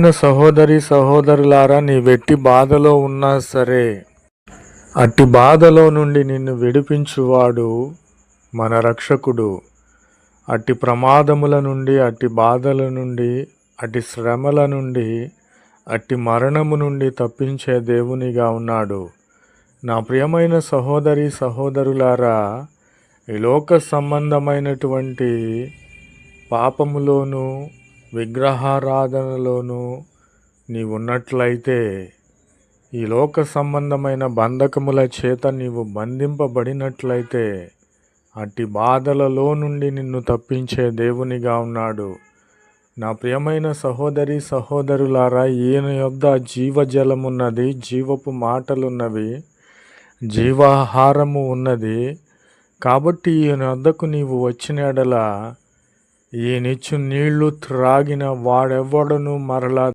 చిన్న సహోదరి సహోదరులారా నీ వెట్టి బాధలో ఉన్నా సరే అట్టి బాధలో నుండి నిన్ను విడిపించువాడు మన రక్షకుడు. అట్టి ప్రమాదముల నుండి అట్టి బాధల నుండి అట్టి శ్రమల నుండి అట్టి మరణము నుండి తప్పించే దేవునిగా ఉన్నాడు. నా ప్రియమైన సహోదరి సహోదరులారా ఈ లోక సంబంధమైనటువంటి పాపములోనూ విగ్రహారాధనలోనూ నీవు ఉన్నట్లయితే ఈ లోక సంబంధమైన బంధకముల చేత నీవు బంధింపబడినట్లయితే అట్టి బాధలలో నుండి నిన్ను తప్పించే దేవునిగా ఉన్నాడు. నా ప్రియమైన సహోదరి సహోదరులారా ఈయన యొద్ద జీవజలమున్నది జీవపు మాటలున్నవి జీవాహారము ఉన్నది. కాబట్టి ఈయన వద్దకు నీవు వచ్చిన ఎడలా ఈయనిచ్చు నీళ్ళు త్రాగిన వాడెవ్వడను మరలా